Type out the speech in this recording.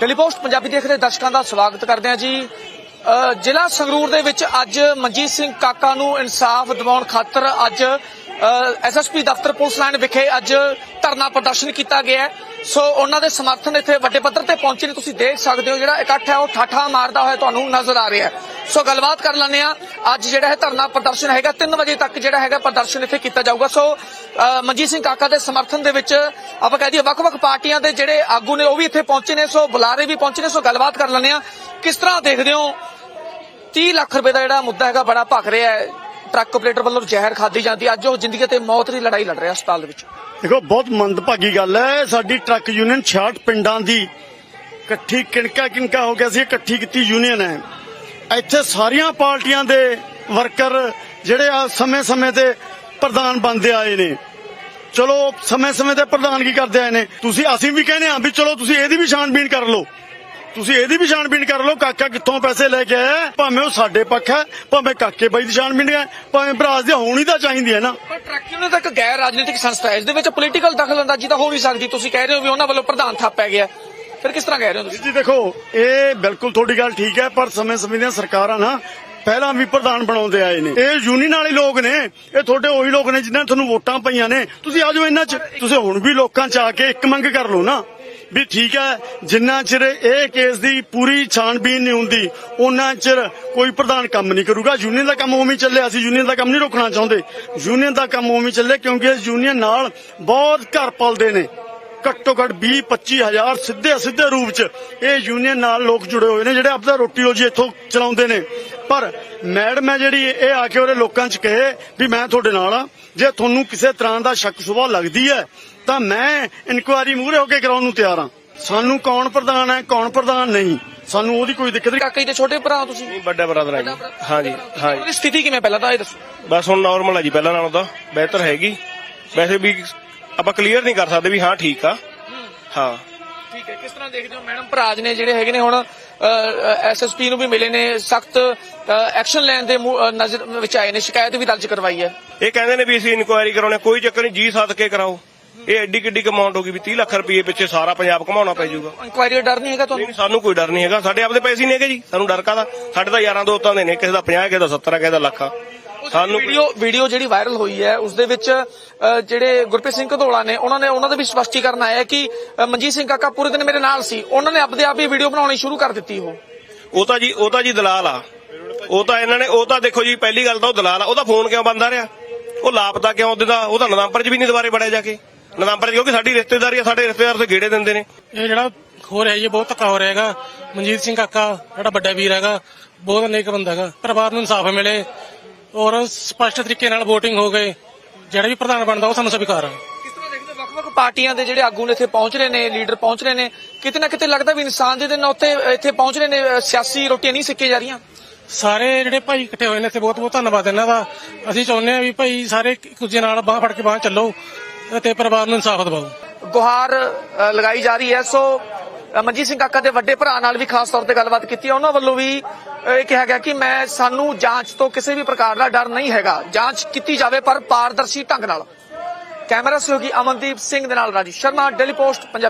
Daily post Punjabi ਦੇਖ ਰਹੇ ਦਰਸ਼ਕਾਂ ਦਾ ਸਵਾਗਤ ਕਰਦੇ ਹਾਂ ਜੀ। ਜ਼ਿਲ੍ਹਾ ਸੰਗਰੂਰ ਦੇ ਵਿੱਚ ਅੱਜ ਮਨਜੀਤ ਸਿੰਘ ਕਾਕਾ ਨੂੰ ਇਨਸਾਫ ਦਿਵਾਉਣ ਖਾਤਰ ਅੱਜ ਐਸਐਸਪੀ ਦਫ਼ਤਰ ਪੁਲਿਸ ਲਾਈਨ ਵਿਖੇ ਅੱਜ ਧਰਨਾ ਪ੍ਰਦਰਸ਼ਨ ਕੀਤਾ ਗਿਆ ਸੋ ਉਹਨਾਂ ਦੇ ਸਮਰਥਨ ਇੱਥੇ ਵੱਡੇ ਪੱਧਰ ਤੇ ਪਹੁੰਚੇ ਨੇ। ਤੁਸੀਂ ਦੇਖ ਸਕਦੇ ਹੋ ਜਿਹੜਾ ਇਕੱਠ ਹੈ, ਉਹ ਠਾਠਾ ਮਾਰਦਾ ਹੋਇਆ ਤੁਹਾਨੂੰ ਨਜ਼ਰ ਆ ਰਿਹਾ ਸੋ ਗੱਲਬਾਤ ਕਰ ਲੈਂਦੇ ਆ ਅੱਜ ਜਿਹੜਾ ਹੈ ਧਰਨਾ ਪ੍ਰਦਰਸ਼ਨ ਹੈਗਾ 3 ਵਜੇ ਤੱਕ ਜਿਹੜਾ ਹੈਗਾ ਪ੍ਰਦਰਸ਼ਨ ਇੱਥੇ ਕੀਤਾ ਜਾਊਗਾ। ਸੋ ਮਨਜੀਤ ਸਿੰਘ ਕਾਕਾ ਦੇ ਸਮਰਥਨ ਦੇ ਵਿੱਚ ਆਪਾਂ ਕਹਿ ਦਈਏ ਵੱਖ-ਵੱਖ ਪਾਰਟੀਆਂ ਦੇ ਜਿਹੜੇ ਆਗੂ ਨੇ, ਉਹ ਵੀ ਇੱਥੇ ਪਹੁੰਚੇ ਨੇ। ਸੋ ਬੁਲਾਰੇ ਵੀ ਪਹੁੰਚੇ ਨੇ। ਸੋ ਗੱਲਬਾਤ ਕਰ ਲੈਂਦੇ ਆ ਕਿਸ ਤਰ੍ਹਾਂ ਦੇਖਦੇ ਹੋ? 30 ਲੱਖ ਰੁਪਏ ਦਾ ਜਿਹੜਾ ਮੁੱਦਾ ਹੈਗਾ, ਬੜਾ ਭਖ ਰਿਹਾ ਹੈ। ਟਰੱਕ ਆਪਰੇਟਰ ਵੱਲੋਂ ਜ਼ਹਿਰ ਖਾਦੀ ਜਾਂਦੀ ਅੱਜ ਉਹ ਜ਼ਿੰਦਗੀ ਤੇ ਮੌਤ ਦੀ ਲੜਾਈ ਲੜ ਰਿਹਾ ਹਸਪਤਾਲ ਦੇ ਵਿੱਚ। ਦੇਖੋ, ਬਹੁਤ ਮੰਦਭਾਗੀ ਗੱਲ ਹੈ। ਸਾਡੀ ਟਰੱਕ ਯੂਨੀਅਨ 66 ਪਿੰਡਾਂ ਦੀ ਇਕੱਠੀ ਕਿਣਕਾ ਕਿਣਕਾ ਹੋ ਗਿਆ ਸੀ, ਇਕੱਠੀ ਕੀਤੀ ਯੂਨੀਅਨ ਹੈ। ਇੱਥੇ ਸਾਰੀਆਂ ਪਾਰਟੀਆਂ ਦੇ ਵਰਕਰ ਜਿਹੜੇ ਆ ਸਮੇਂ-ਸਮੇਂ ਤੇ ਪ੍ਰਧਾਨ ਬਣਦੇ ਆਏ ਨੇ। ਚਲੋ ਸਮੇਂ-ਸਮੇਂ ਤੇ ਪ੍ਰਧਾਨਗੀ ਕਰਦੇ ਆਏ ਨੇ? ਤੁਸੀਂ, ਅਸੀਂ ਵੀ ਕਹਿੰਦੇ ਆ ਵੀ ਚਲੋ, ਤੁਸੀਂ ਇਹਦੀ ਵੀ ਛਾਣਬੀਣ ਕਰ ਲਓ। ਤੁਸੀਂ ਇਹਦੀ ਵੀ ਛਾਣਬੀਣ ਕਰ ਲਓ ਕਾਕਾ ਕਿੱਥੋਂ ਪੈਸੇ ਲੈ ਕੇ ਆਇਆ? ਭਾਵੇਂ ਉਹ ਸਾਡੇ ਪੱਖ ਹੈ ਭਾਵੇਂ ਕਾਕੇ ਬਾਈ ਦੀ ਛਾਣਬੀਣ ਹੈ ਭਾਵੇਂ ਭਰਾ ਦੀ ਹੋਣੀ ਤਾਂ ਚਾਹੀਦੀ ਹੈ ਨਾ। ਪਰ ਟਰੱਕ ਯੂਨੀਅਨ ਤਾਂ ਇੱਕ ਗੈਰ ਰਾਜਨੀਤਿਕ ਸੰਸਥਾ ਹੈ ਇਸ ਦੇ ਵਿੱਚ ਪੋਲੀਟੀਕਲ ਦਖਲਅੰਦਾਜ਼ੀ ਤਾਂ ਹੋ ਨਹੀਂ ਸਕਦੀ ਤੁਸੀਂ ਕਹਿ ਰਹੇ ਹੋ ਵੀ ਉਹਨਾਂ ਵੱਲੋਂ ਪ੍ਰਧਾਨ ਥਾਪਿਆ ਗਿਆ ਫਿਰ ਕਿਸ ਤਰ੍ਹਾਂ ਕਹਿ ਰਹੇ ਹੋ ਤੁਸੀਂ? ਜੀ ਦੇਖੋ ਇਹ ਬਿਲਕੁਲ ਤੁਹਾਡੀ ਗੱਲ ਠੀਕ ਹੈ ਪਰ ਸਮੇਂ-ਸਮੇਂ ਦੀਆਂ ਸਰਕਾਰਾਂ ਨਾ ਪਹਿਲਾਂ ਵੀ ਪ੍ਰਧਾਨ ਬਣਾਉਂਦੇ ਆਏ ਨੇ। ਇਹ ਯੂਨੀਅਨ ਵਾਲੇ ਲੋਕ ਨੇ ਇਹ ਤੁਹਾਡੇ ਉਹੀ ਲੋਕ ਨੇ ਜਿਨ੍ਹਾਂ ਨੇ ਤੁਹਾਨੂੰ ਵੋਟਾਂ ਪਈਆਂ ਨੇ। ਤੁਸੀਂ ਆਜੋ ਇਹਨਾਂ 'ਚ ਤੁਸੀਂ ਹੁਣ ਵੀ ਲੋਕਾਂ 'ਚ ਆ ਕੇ ਇੱਕ ਮੰਗ ਕਰ ਲਓ ਨਾ। ਵੀ ਠੀਕ ਹੈ, ਜਿੰਨਾ ਚਿਰ ਇਹ ਕੇਸ ਦੀ ਪੂਰੀ ਛਾਣਬੀਨ ਨਹੀਂ ਹੁੰਦੀ ਉਹਨਾਂ ਚਿਰ ਕੋਈ ਪ੍ਰਧਾਨ ਕੰਮ ਨਹੀਂ ਕਰੂਗਾ। ਯੂਨੀਅਨ ਦਾ ਕੰਮ ਉਵੇਂ ਚੱਲੇ ਅਸੀਂ ਯੂਨੀਅਨ ਦਾ ਕੰਮ ਨਹੀਂ ਰੋਕਣਾ ਚਾਹੁੰਦੇ। ਯੂਨੀਅਨ ਦਾ ਕੰਮ ਉਵੇਂ ਚੱਲੇ ਕਿਉਂਕਿ ਇਸ ਯੂਨੀਅਨ ਨਾਲ ਬਹੁਤ ਘਰ ਪਲਦੇ ਨੇ। ਘੱਟੋ ਘੱਟ 20 25 ਹਜ਼ਾਰ ਸਿੱਧੇ ਸਿੱਧੇ ਰੂਪ ਚ ਇਹ ਯੂਨੀਅਨ ਨਾਲ ਲੋਕ ਜੁੜੇ ਹੋਏ ਨੇ, ਜਿਹੜੇ ਆਪਦਾ ਰੋਟੀ ਰੋਜੀ ਇੱਥੋਂ ਚਲਾਉਂਦੇ ਨੇ। ਪਰ ਮੈਡਮ ਹੈ ਜਿਹੜੀ ਇਹ ਆ ਕੇ ਉਹਦੇ ਲੋਕਾਂ ਚ ਕਹੇ ਵੀ ਮੈਂ ਤੁਹਾਡੇ ਨਾਲ ਆ। ਜੇ ਤੁਹਾਨੂੰ ਕਿਸੇ ਤਰ੍ਹਾਂ ਦਾ ਸ਼ੱਕ ਸੁਭਾ ਲੱਗਦੀ ਹੈ ਤਾਂ ਮੈਂ ਇਨਕੁਆਇਰੀ ਮੂਹਰੇ ਹੋ ਕੇ ਕਰਾਉਣ ਨੂੰ ਤਿਆਰ ਹਾਂ ਸਾਨੂੰ ਕੌਣ ਪ੍ਰਧਾਨ ਹੈ ਕੌਣ ਪ੍ਰਧਾਨ ਨਹੀਂ। ਸਾਨੂੰ ਉਹਦੀ ਕੋਈ ਦਿੱਕਤ ਨਹੀਂ। ਕਾਕਾ ਜੀ ਦੇ ਛੋਟੇ ਭਰਾ ਤੁਸੀਂ? ਨਹੀਂ ਵੱਡਾ ਬਰਾਦਰ ਹੈ ਜੀ। ਹਾਂਜੀ ਹਾਂਜੀ। ਉਹਦੀ ਸਥਿਤੀ ਕਿਵੇਂ ਪਹਿਲਾਂ ਤਾਂ ਇਹ ਦੱਸੋ। ਬਸ ਹੁਣ ਨਾਰਮਲ ਹੈ ਜੀ ਪਹਿਲਾਂ ਨਾਲੋਂ ਤਾਂ ਬਿਹਤਰ ਹੈਗੀ। ਵੈਸੇ ਵੀ ਆਪਾਂ ਕਲੀਅਰ ਨਹੀਂ ਕਰ ਸਕਦੇ ਵੀ ਹਾਂ ਠੀਕ ਆ। ਹਾਂ। ਠੀਕ ਹੈ ਕਿਸ ਤਰ੍ਹਾਂ ਦੇਖਦੇ ਹੋ? ਮੈਡਮ ਭਰਾਜ ਨੇ ਜਿਹੜੇ ਹੈਗੇ ਨੇ ਹੁਣ ਐਸਐਸਪੀ ਨੂੰ ਵੀ ਮਿਲੇ ਨੇ ਸਖਤ ਐਕਸ਼ਨ ਲੈਣ ਦੇ ਨਜ਼ਰ ਵਿੱਚ ਆਏ ਨੇ ਸ਼ਿਕਾਇਤ ਵੀ ਦਰਜ ਕਰਵਾਈ ਹੈ। ਇਹ ਕਹਿੰਦੇ ਨੇ ਵੀ ਅਸੀਂ ਇਨਕੁਆਇਰੀ ਕਰਾਉਣੇ ਕੋਈ ਚੱਕਰ ਨਹੀਂ ਜੀ ਸੱਦ ਕੇ ਕਰਾਓ। ਇਹ ਐਡੀ ਕਿੱਡੀ ਅਮਾਉਂਟ ਹੋ ਗਈ ਵੀ 30 ਲੱਖ ਰੁਪਏ ਪਿੱਛੇ ਸਾਰਾ ਪੰਜਾਬ ਘਮਾਉਣਾ ਪੈ ਜਾਊਗਾ। ਇਨਕੁਆਇਰੀ ਦਾ ਡਰ ਨਹੀਂ ਹੈਗਾ ਤੁਹਾਨੂੰ? ਨਹੀਂ, ਸਾਨੂੰ ਕੋਈ ਡਰ ਨਹੀਂ ਹੈਗਾ ਸਾਡੇ ਆਪਦੇ ਪੈਸੇ ਨਹੀਂ ਹੈਗੇ ਜੀ ਸਾਨੂੰ ਡਰ ਕਾਦਾ ਸਾਡੇ ਤਾਂ ਯਾਰਾਂ ਦੋਸਤਾਂ ਦੇ ਨੇ ਕਿਸੇ ਦਾ 50 ਕਿਸੇ ਦਾ 70 ਕਿਸੇ ਦਾ ਲੱਖ ਆ। ਸਾਨੂੰ ਵੀਡੀਓ ਵੀਡੀਓ ਜਿਹੜੀ ਵਾਇਰਲ ਹੋਈ ਹੈ ਉਸ ਦੇ ਵਿੱਚ ਜਿਹੜੇ ਗੁਰਪ੍ਰੀਤ ਸਿੰਘ ਘਦੋਲਾ ਨੇ ਉਹਨਾਂ ਨੇ ਉਹਨਾਂ ਦਾ ਵੀ ਸਪਸ਼ਟੀਕਰਨ ਆਇਆ ਕਿ ਮਨਜੀਤ ਸਿੰਘ ਕਾਕਾ ਪੂਰੇ ਦਿਨ ਮੇਰੇ ਨਾਲ ਸੀ। ਉਹਨਾਂ ਨੇ ਆਪਦੇ ਆਪ ਹੀ ਵੀਡੀਓ ਬਣਾਉਣੀ ਸ਼ੁਰੂ ਕਰ ਦਿੱਤੀ ਉਹ। ਉਹ ਤਾਂ ਜੀ ਉਹ ਤਾਂ ਜੀ ਦਲਾਲ ਆ। ਉਹ ਤਾਂ ਇਹਨਾਂ ਨੇ ਉਹ ਤਾਂ ਦੇਖੋ ਜੀ ਪਹਿਲੀ ਗੱਲ ਤਾਂ ਉਹ ਦਲਾਲ ਆ। ਉਹਦਾ ਫੋਨ ਕਿਉਂ ਬੰਦ ਆ ਰਿਹਾ? ਉਹ ਲਾਪਤਾ ਕਿਉਂ ਦਿੰਦਾ? ਉਹ ਤਾਂ ਨਵੰਬਰ 'ਚ ਵੀ ਨਹੀਂ ਦੁਬਾਰੇ ਬੜਿਆ ਜਾ ਕੇ। ਨਵੰਬਰ 'ਚ ਕਿਉਂਕਿ ਸਾਡੀ ਰਿਸ਼ਤੇਦਾਰੀ ਆ ਸਾਡੇ ਰਿਸ਼ਤੇਦਾਰ ਤੇ ਗੇੜੇ ਦਿੰਦੇ ਨੇ। ਇਹ ਜਿਹੜਾ ਹੋ ਰਿਹਾ ਜੀ ਬਹੁਤ ਧੱਕਾ ਹੋ ਰਿਹਾ ਹੈਗਾ। ਮਨਜੀਤ ਸਿੰਘ ਕਾਕਾ ਜਿਹੜਾ ਵੱਡਾ ਵੀਰ ਹੈਗਾ ਬਹੁਤ ਨੇਕ ਬੰਦਾ ਹੈਗਾ। ਪਰਿਵਾਰ ਨੂੰ ਇਨਸਾਫ ਮਿਲੇ। ਔਰ ਸਪਸ਼ਟ ਤਰੀਕੇ ਨਾਲ VOTING ਹੋ ਗਏ। ਜਿਹੜਾ ਵੀ ਪ੍ਰਧਾਨ ਬਣਦਾ ਉਹ ਸਾਨੂੰ ਸਵੀਕਾਰ ਹੈ ਕਿਸ ਤਰ੍ਹਾਂ ਦੇਖਦੇ ਹੋ? ਵੱਖ-ਵੱਖ ਪਾਰਟੀਆਂ ਦੇ ਜਿਹੜੇ ਆਗੂ ਨੇ ਇੱਥੇ ਪਹੁੰਚ ਰਹੇ ਨੇ ਲੀਡਰ ਪਹੁੰਚ ਰਹੇ ਨੇ ਕਿਤੇ ਨਾ ਕਿਤੇ ਲੱਗਦਾ ਵੀ ਇਨਸਾਨ ਦੇ ਦਿਨ ਉੱਤੇ ਇੱਥੇ ਪਹੁੰਚ ਰਹੇ ਨੇ ਸਿਆਸੀ ਰੋਟੀਆਂ ਨਹੀਂ ਸਿੱਕੇ ਜਾ ਰਹੀਆਂ। ਸਾਰੇ ਜਿਹੜੇ ਭਾਈ ਇਕੱਠੇ ਹੋਏ ਨੇ ਇੱਥੇ ਬਹੁਤ ਬਹੁਤ ਧੰਨਵਾਦ ਇਹਨਾਂ ਦਾ। ਅਸੀਂ ਚਾਹੁੰਦੇ ਹਾਂ ਵੀ ਭਾਈ ਸਾਰੇ ਇੱਕ ਦੂਜੇ ਨਾਲ ਬਾਹ ਫੜ ਕੇ ਬਾਹ ਚੱਲੋ ਤੇ ਪਰਿਵਾਰ ਨੂੰ ਇਨਸਾਫ ਦਿਵਾਓ। ਗੁਹਾਰ ਲਗਾਈ ਜਾ ਰਹੀ ਹੈ। ਸੋ ਮਨਜੀਤ ਸਿੰਘ ਕਾਕਾ ਦੇ ਵੱਡੇ ਭਰਾ ਨਾਲ ਵੀ ਖਾਸ ਤੌਰ ਤੇ ਗੱਲਬਾਤ ਕੀਤੀ ਉਹਨਾਂ ਵੱਲੋਂ ਵੀ ਇਹ ਕਿਹਾ ਗਿਆ ਕਿ ਮੈਂ ਸਾਨੂੰ ਜਾਂਚ ਤੋਂ ਕਿਸੇ ਵੀ ਪ੍ਰਕਾਰ ਦਾ ਡਰ ਨਹੀਂ ਹੈਗਾ। ਜਾਂਚ ਕੀਤੀ ਜਾਵੇ ਪਰ ਪਾਰਦਰਸ਼ੀ ਢੰਗ ਨਾਲ। ਕੈਮਰਾ ਸਹਿਯੋਗੀ ਅਮਨਦੀਪ ਸਿੰਘ ਦੇ ਨਾਲ ਰਾਜੂ ਸ਼ਰਮਾ ਡੇਲੀ ਪੋਸਟ ਪੰਜਾਬੀ।